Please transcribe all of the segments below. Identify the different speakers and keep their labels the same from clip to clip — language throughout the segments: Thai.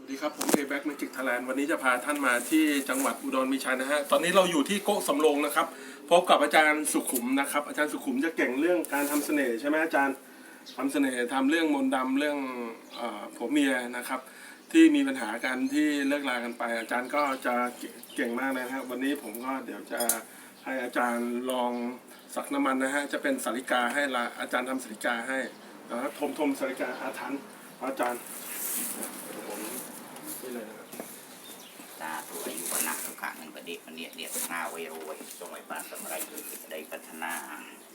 Speaker 1: สวัสดีครับ ผมเอแบ็กเมจิกทแลนด์วันนี้จะพาท่านมาที่จังหวัดอุดรมีชัยนะฮะ ตอนนี้เราอยู่ที่โกะสำโรงนะครับ พบกับอาจารย์สุขุมนะครับ อาจารย์สุขุมจะเก่งเรื่องการทำเสน่ห์ใช่ไหมอาจารย์ทำเสน่ห์ทำเรื่องมนต์ดำเรื่องอผัวเมียนะครับ ที่มีปัญหากันที่เลิกลากันไป อาจารย์ก็จะเก่งมากเลยนะครับวันนี้ผมก็เดี๋ยวจะให้อาจารย์ลองสักน้ำมันนะฮะจะเป็นสาริกาให้ละอาจารย์ทำสาริกาให้นะทมทมสาริกาอาถรรพ์อาจารย์ผมนี่เลยนะครับ
Speaker 2: สาธุอายุวันนักสุขะหนึ่งประ เดี๋ยเดี๋ยเดี๋ยหน้าไว้รวยสมัยปราสมัยได้พัฒนา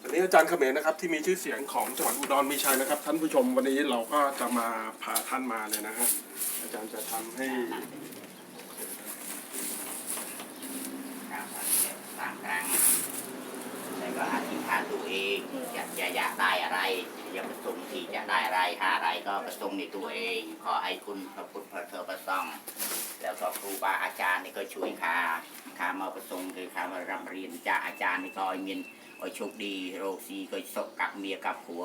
Speaker 1: อันนี้อาจารย์เขมรนะครับที่มีชื่อเสียงของจังหวัดอุดรมีชัยนะครับ ท่านผู้ชมวันนี้เราก็จะมาพาท่านมาเลยนะฮะอาจารย์จะทำให้
Speaker 2: ครับสามครั้งแล้วก็อธิษฐานตัวเองอยากจะอยากได้อะไร อยาประสงค์ที่จะได้อะไรหาอะไรก็ประสงค์ในตัวเองขอให้คุณพระพุทธพระเธอพระสงฆ์แล้วก็ครูบาอาจารย์นี่ก็ช่วยข้าข้ามาประ สงค์คือข้ามารับเรียนจากอาจารย์นี่ก็ให้มีโอ้โชคดีโรซีก็สกับเมียกับผัว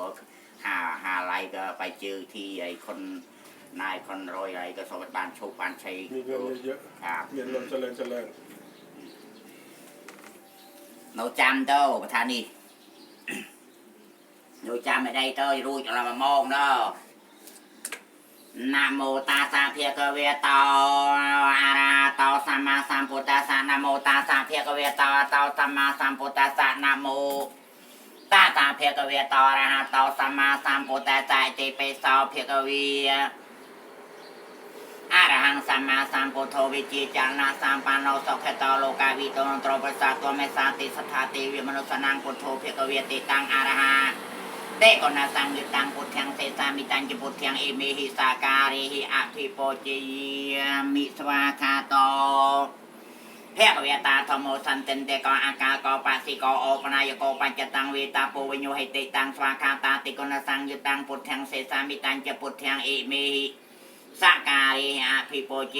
Speaker 2: หาหาอะไรก็ไปเจอที่ไอ้คนนายคนรวยอะไรก็สวัสดิ์บานโชคบานชัย
Speaker 1: มีเงินเยอะ
Speaker 2: ครับ
Speaker 1: ๆเงินเราเจริญเจริญ
Speaker 2: หนูจำเด้อประธานนี่ห นะโมตาสสะเพียกเวตาอาราตาสัมมาสัมพุทธัสสะนะโมตาสสะเพียกเวตาตาสัมมาสัมพุทธัสสะนะโมตาสสะเพียกเวตาอะระหะตาสัมมาสัมพุทธัสสะเตเปสาวเพียกเวอะระหังสัมมาสัมพุทโธวิจิจารณสัมปันโนสุขโตโลกาวิโตนตรปัสัตตัวเมสาติสัทธาติวิมนุสนังพุทโธเภกเวติตังอะระหะ เตกนาสังยุตังพุทธังเตสามิตังจิพุทธังเอเมหิสาการิหิอะภิโปเจยมิสวาคาโตเพกเวตาธโมสันเตนเตกอากาโกปัสสิโกโอปนายโกปัจจตังเวตาปูวิญโยหิติตังสวาคาตาติกนสังยุตังพุทธังเสสามิตังจิพุทธังเอเมหิสักการิอาภิโปเจ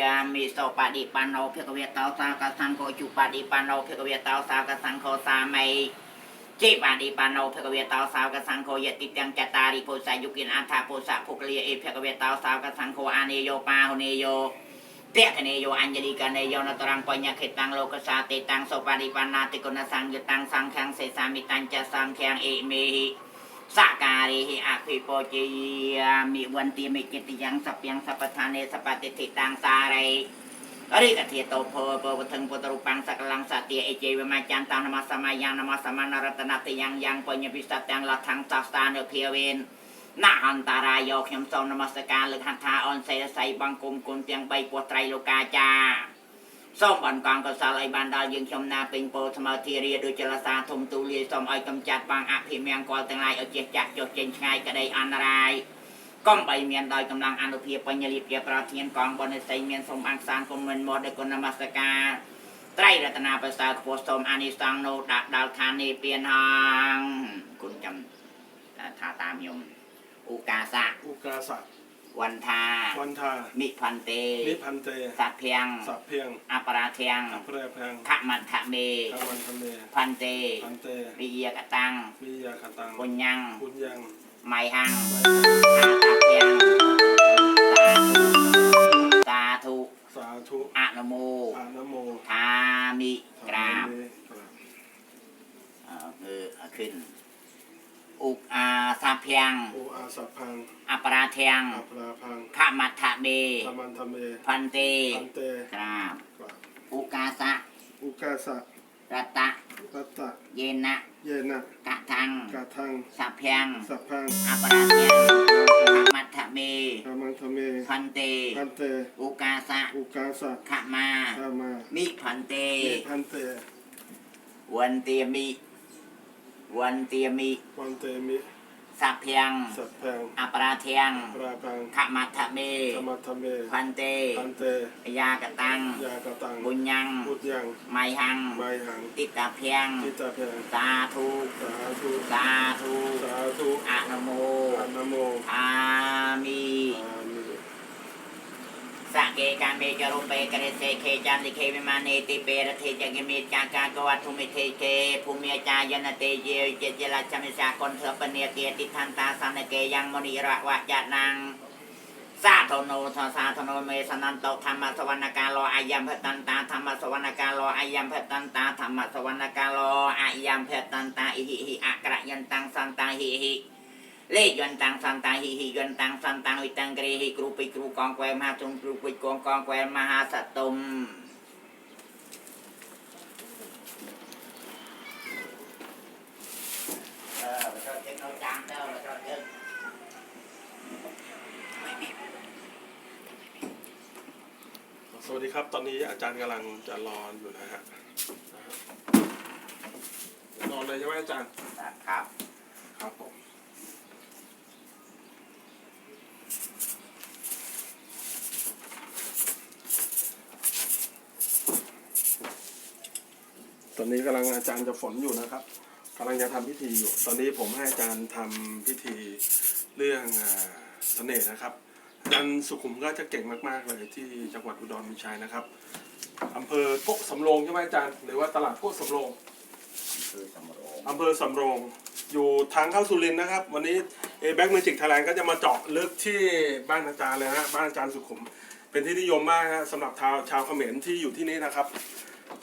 Speaker 2: ยามิโสปฏิปันโนเภกเวตาสากสังโฆจุปฏิปันโนเภกเวตาสากสังโฆสามัย จิปฏิปันโนเภกเวตาสาวกสังโฆยติตังจตาริโพสายุกินอัฏฐาโพสะภุกเลียเอเภกเวตาสาวกสังโฆอาเนโยปาหุเนโยเตะเนโยอัญญลิกาเนโยนตรังปัญญาขิตังโลกสาติตังโสปฏิปันนาติกุณสังยุตังสังขังเสสามิตังจะสังขังเอเมหิสักการิหิอภิโปเจยมิวันติมิกิติยังสัพยังสัพพทานเนสัพปติทิตังสาเร រិកធាតោភពវធិងពុទ្ធរូបាំងសកលំសតិអេជេវមចន្តានមសមយានមសមណរតនតយ៉ាងយ៉ាងបញ្ញពិសតទាំងលដ្ឋាំងសាស្តានុភាវេនណអន្តរាយោខ្ញុំសូមនមស្ការលើកហត្ថាអនសេរស័យបង្គំគុណទាំង3ពោះត្រៃលោកាចាសូមបន្តកសលឲ្យបានដល់យើងខ្ញុំណាពេញពោស្មើធារាដូចចលសាធំទូលាយសូមឲ្យកំចាត់បាំងអភិមង្គលទាំងឡាយឲ្យជះចាក់ចុះចេញឆ្ងាយក្តីអន្តរាយ កំបីមានដោយកម្លាំងអនុភាពបញ្ញលិភាពប្រធានកងបនិស័យមានសូមអង្គសានគុំមិនមកដោយគុណនមស្ការត្រៃរតនាប្រសើរខ្ពស់សូមអានិសង្ឃនោះដាក់ដល់ខាននេះពៀនហងគុណចាំថាតាមខ្ញុំឧកាសៈ
Speaker 1: ឧកាសៈ
Speaker 2: វណ្ថា
Speaker 1: វណ្ថា
Speaker 2: និផន្តេ
Speaker 1: និផន្តេ
Speaker 2: សัพភាំ
Speaker 1: ងសัพភាំង
Speaker 2: អបរាធាំ
Speaker 1: ងអបរាធាំង
Speaker 2: ខមន្តមេ
Speaker 1: ខមន្តមេ
Speaker 2: ផន្តេ
Speaker 1: ផន្តេ
Speaker 2: វិយកតាំង
Speaker 1: វិយកតាំង
Speaker 2: បុញ្ញੰ
Speaker 1: បុញ្ញੰ ไม่
Speaker 2: หั
Speaker 1: งหา
Speaker 2: ตักยง
Speaker 1: สาธุ
Speaker 2: สาธุ
Speaker 1: อะนโม
Speaker 2: อานโม
Speaker 1: ทามิกราบ
Speaker 2: เอือขึ้น อุกอาสา
Speaker 1: พียงอุกอาสัพพัง
Speaker 2: อัปราเทียง
Speaker 1: อัปราพัง
Speaker 2: ขมัทธะเบ
Speaker 1: ธรรมันธรรเมพันเต
Speaker 2: พันเต
Speaker 1: กราบ
Speaker 2: อุกาสะ
Speaker 1: อุกาสะ
Speaker 2: กตะ
Speaker 1: กตะ
Speaker 2: เยนะ
Speaker 1: เยนะ
Speaker 2: กะทัง
Speaker 1: กะทัง
Speaker 2: สัพพัง
Speaker 1: สัพพัง
Speaker 2: อปราเยมัทเม
Speaker 1: ธรรมัทเม
Speaker 2: พันเต
Speaker 1: พันเต
Speaker 2: อุกาสะ
Speaker 1: อุกาสะ
Speaker 2: ขะ
Speaker 1: มาขะมา
Speaker 2: มิพัน
Speaker 1: เตมิพันเต
Speaker 2: วันเตมิ วันเตมิ
Speaker 1: วันเตมิ
Speaker 2: สัพเพียง
Speaker 1: สัพเพง
Speaker 2: อปราเทียง
Speaker 1: ปราพัง
Speaker 2: ขมัทธเม
Speaker 1: ธรรมธรรเม
Speaker 2: พันเต
Speaker 1: อันเต
Speaker 2: ยากตัง
Speaker 1: ยากตัง
Speaker 2: บุญยัง
Speaker 1: พุทยังไมหัง
Speaker 2: ไมหั
Speaker 1: ง ติตาเพียง
Speaker 2: จิตตเพง
Speaker 1: สาทู
Speaker 2: สาธุ
Speaker 1: สาธุ
Speaker 2: สาธุ
Speaker 1: อะนโมอะนโม
Speaker 2: อามี
Speaker 1: อา สังเกการเม
Speaker 2: จรุเปกเรเสเคจันติเควิมาเนติเปรติจักเมจจงกากวัตุมิเทเคภูมิอาจายนเตเยเจเจลชมิสาคนเถปเนียเกติทันตาสันเกยังมณีระวะยานังสาธโนทสาธโนเมสนันโตธรรมสวรรคาโลอายมเพตันตาธรรมสวรรคาโลอายมเพตันตาธรรมสวรรคาโลอายมเพตันตาอิหิหิอักระยันตังสันตาหิหิ เลขยันตังสันตาหิหิยันตังสันตังวิตังเกรหิกรูปิกรูกองแควมหาจุงกรูปิกองกองแควมหาสตุมเออเราเช็คเราจางเด้อเราเช็ค
Speaker 1: สวัสดีครับ ตอนนี้อาจารย์กำลังจะรออยู่นะฮะนอนเลยใช่ไหมอาจารย์
Speaker 2: ครับ
Speaker 1: ครับผม อนนี้กำลังอาจารย์จะฝนอยู่นะครับกำลังจะทำพิธีอยู่ ตอนนี้ผมให้อาจารย์ทำพิธีเรื่องอ่าเสน่ห์นะครับอาจารย์สุขุมก็จะเก่งมากๆเลยที่จังหวัดอุดรมีชัยนะครับอำเภอโกะสำโรงใช่ไหมอาจารย์หรือว่าตลาดโกะสำโรง
Speaker 2: คือสมรอง
Speaker 1: อำเภอสำโรงอยู่ทางเข้าสุรินทร์นะครับ วันนี้เอแบ็กเมจิกไทยแลนด์ก็จะมาเจาะลึกที่บ้านอาจารย์เลยฮะบ้านอาจารย์สุขุม เป็นที่นิยมมากฮะสำหรับชาวชาวเขมรที่อยู่ที่นี่นะครับ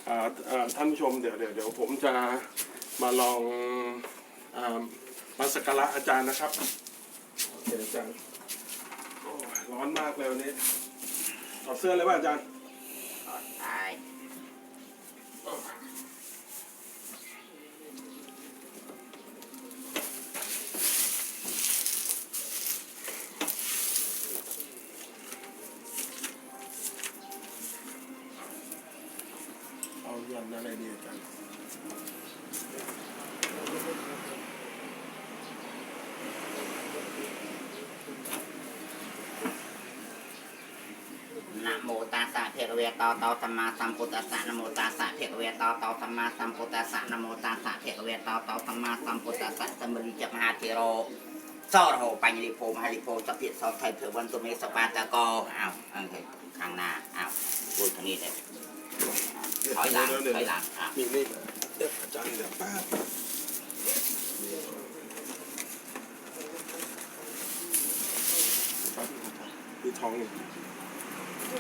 Speaker 1: อ่าอ่าท่านผู้ชมเดี๋ยวเดี๋ยวเดี๋ยวผมจะมาลองอามาสักการะอาจารย์นะครับโอเคอาจารย์โอ้ยร้อนมากเลยวันนี้ถอดเสื้อเลยป่ะอาจารย์
Speaker 2: ตาย
Speaker 1: เตั
Speaker 2: สสะเวตาตาสัมมาสัมพุทธัสสะนโมตัสสะเพระเวตาตาสัมมาสัมพุทธัสสะนโมตัสสะเพระเวตาตาสัมมาสัมพุทธัสสะสมริจมหาเทโรสอรโหปัญญิโพมหาลิโพสพพิสอไทยเผื่อวันตุเมสปาตะโกอ้าวโอเคข้างหน้าอ้าวพูดทางนี้เลยถอยหลังถอยหลังอ้าว
Speaker 1: มีนี่เดี๋ยวอาจารย์เดี๋ยวแป๊บมีทองหนึ่ง
Speaker 2: นะ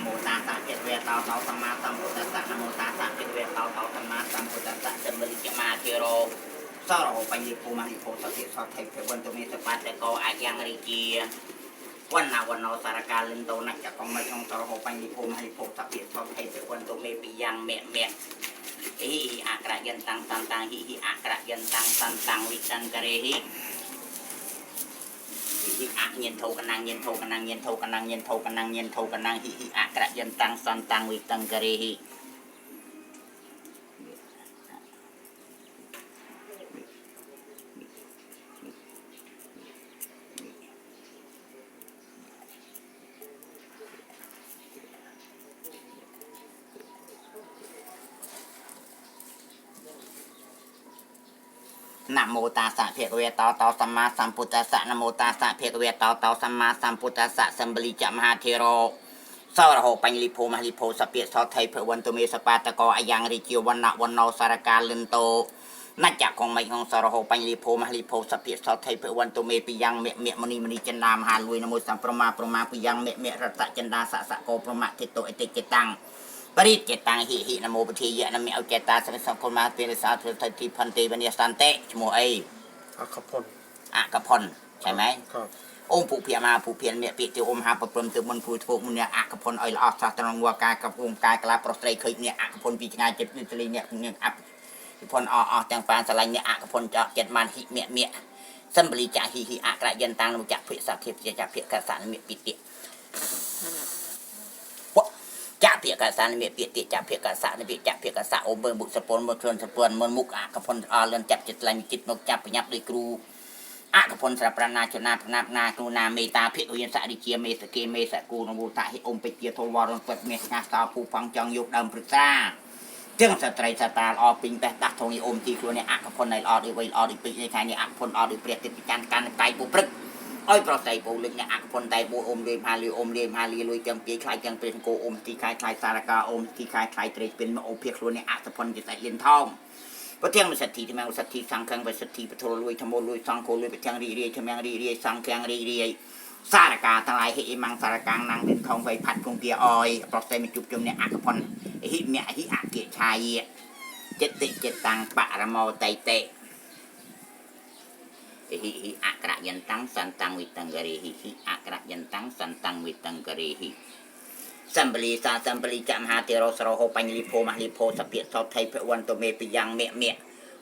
Speaker 2: โมตัสสะเป็นเวตาเตาสัมมาสมุทธัสนะโมตัสสะเป็นเวตาเตาสมมาสมุทธัสะเริกมาเทโรสโรปัญญโกมานิโกสติสอดไทยเทวันตุเมสปัตตะโกอายังริกีวันนาวันนอสารการลินโตนักจากของมาชงสระโหปัญญโกมานิโกสติสอดไทยเทวันตุเมปิยังเมะเมะ ហិហិអក្រយន្តាំងសន្តាំងហិហិអក្រយន្តាំងសន្តាំងវិសង្ករេហិហិហិអញញធោកណាំងញញធោកណាំងញញធោកណាំងញញធោកណាំងញញធោកណាំងហិហិអក្រយន្តាំងសន្តាំងវិសង្ករេហិ นะโมตัสสะเพระเวตาตาสัมมาสัมพุทธัสสะนะโมตัสสะเพระเวตาตาสัมมาสัมพุทธัสสะสัมบริจมหาเทโรสรโหปัญญิโพมหิโพสเปียสอไทยเพวันตุเมสปาตะกออายังริจิววันนะวันนสารการลินโตนัจจคงไม่ของสรโหปัญญิโพมหิโพสเปียสอไทยเพวันตุเมปิยังเมเมมณีมณีจันนามหาลุยนโมสัมปรมาปรมาปิยังเมเมรัตจันดาสะสะโกปรมาทิโตเอติจิตัง ปริจิตตังหิหินโมปฏิยะนะมิเอาเจตาสัมสังคมมาเป็นสาธุทัยทิพันติบัญญัสันเตชโมเอ
Speaker 1: อัคพล
Speaker 2: อะกะพลใช่ไหม
Speaker 1: ครับ
Speaker 2: องค์ผู้เพียมาผู้เพียรเมียปิติอมหาประพรมตือมันผู้ทุกมันเนี่ยอะกะพลอ้อยละออสาตรองวัวกายกับวงกายกลาปรสไตรเคยเนี่ยอะกะพลปีจงายเจ็บนิตลีเนี่ยเนี่ยอับพลอออแตงปานสลายเนี่ยอะกะพลเจาะเจ็ดมันหิเมียเมียสัมบริจาหิหิอะกระยันตังนจักเพิสัตเทพจะจักเพียกระสานเมียปิติวะ จะเพียกระสานเมียปิติจะเพียกระสานเมียจะเพียกระสาโอเบอร์บุกสปนเบอร์ทวนสปนมันมุกอะกะพลอเลินจับจิตลายมีจิตนกจับพยับด้วยครู អកពុនស្រប្រណាចនាប្រណាប់ណាគ្រូណាមេតាភិក្ខុយសរិជាមេសកេមេសគូនវុតហិអ៊ំពេជាធវរនពិតមេស្ងាសតពូផងចង់យកដើមព្រឹក្សាចឹងស្ត្រីសតាល្អពេញបេះដាស់ធងនេះអ៊ំទីខ្លួននេះអកពុននៃល្អដូចវៃល្អដូចពេកនេះខាងនេះអកពុនល្អដូចព្រះទិព្វច័ន្ទកាន់កាយពុព្រឹក อ้อยปลอดใส่ปูลึกเนี่ยอักพลไตปูอมเรียนพาลีอมเรียนพาลีลุยจังปีคลายจังเป็นโกอมตีคลายคลายสารกาอมตีคลายคลายเตรเป็นมาโอเพียครัวเนี่ยอักพลจะใส่เลียนทองประเทียงสัตทีที่แมงสัตทีสังแข็งไปสัตทีปะโทรลุยทโมลุยสังโคลุยประเทียงรีเรียทแมงรีเรียสังแข็งรีเรียสารกาตะไลเฮมังสารกางนางเดินทองไปผัดกงเกียออยปลอดใจมีจุบจมเนี่ยอักพลฮิเมียฮิอักเกียชายเจติเจตังปะระมอไตเต yantang santang witang garehi hi akra yantang santang witang garehi สัมปลีสาสัมปลีจามหาเทโรสโรโหปัญลิโพมหลิโพสเปียสอไทยพระวันโตเมปิยังเมะเมะ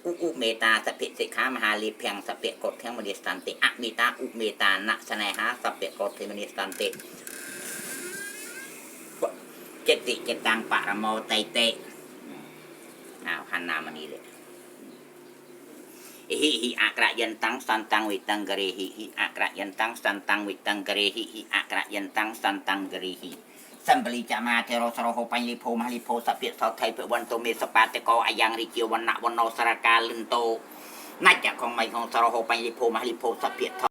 Speaker 2: อุอุเมตาสเปสิกขามหาลีเพียงสเปกดเทงมณีสตันติอะเมตาอุเมตานะสนหาสเปกดเทมณีสตันติเจติเจตังปะระโมไตเตอ้าวหันนามานี่เลย หิหิอักระยันตังสันตังวิตังกรีหิหิอักระยันตังสันตังวิตังกรีหิหิอักระยันตังสันตังกรีหิสัมบริจามาเทโรสโรโหปัญลิโพมาลิโพสเปียสไทยเปวันโตเมสปาเตโกอายังริเกียววันนะวันโนสารกาลินโตนัจจะของไม่ของสโรโหปัญลิโพมาลิโพสเปียท